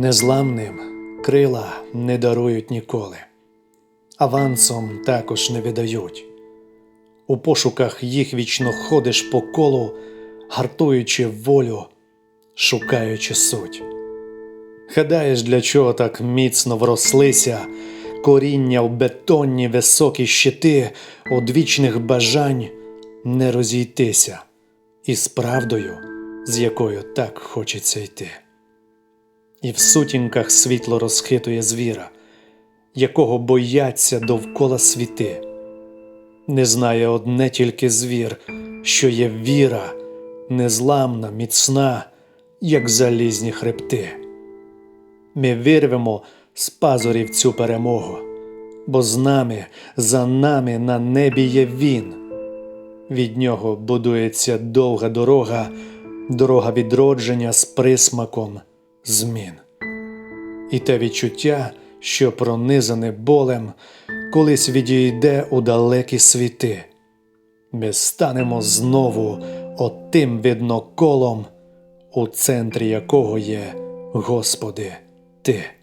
Незламним крила не дарують ніколи, авансом також не видають. У пошуках їх вічно ходиш по колу, гартуючи волю, шукаючи суть. Гадаєш, для чого так міцно врослися, коріння в бетонні високі щити, одвічних бажань не розійтися із правдою, з якою так хочеться йти. І в сутінках світло розхитує звіра, якого бояться довкола світи. Не знає одне тільки звір, що є віра, незламна, міцна, як залізні хребти. Ми вирвемо з пазурів цю перемогу, бо з нами, за нами на небі є він. Від нього будується довга дорога, дорога відродження з присмаком змін. І те відчуття, що пронизане болем, колись відійде у далекі світи. Ми станемо знову отим видноколом, у центрі якого є, Господи, Ти.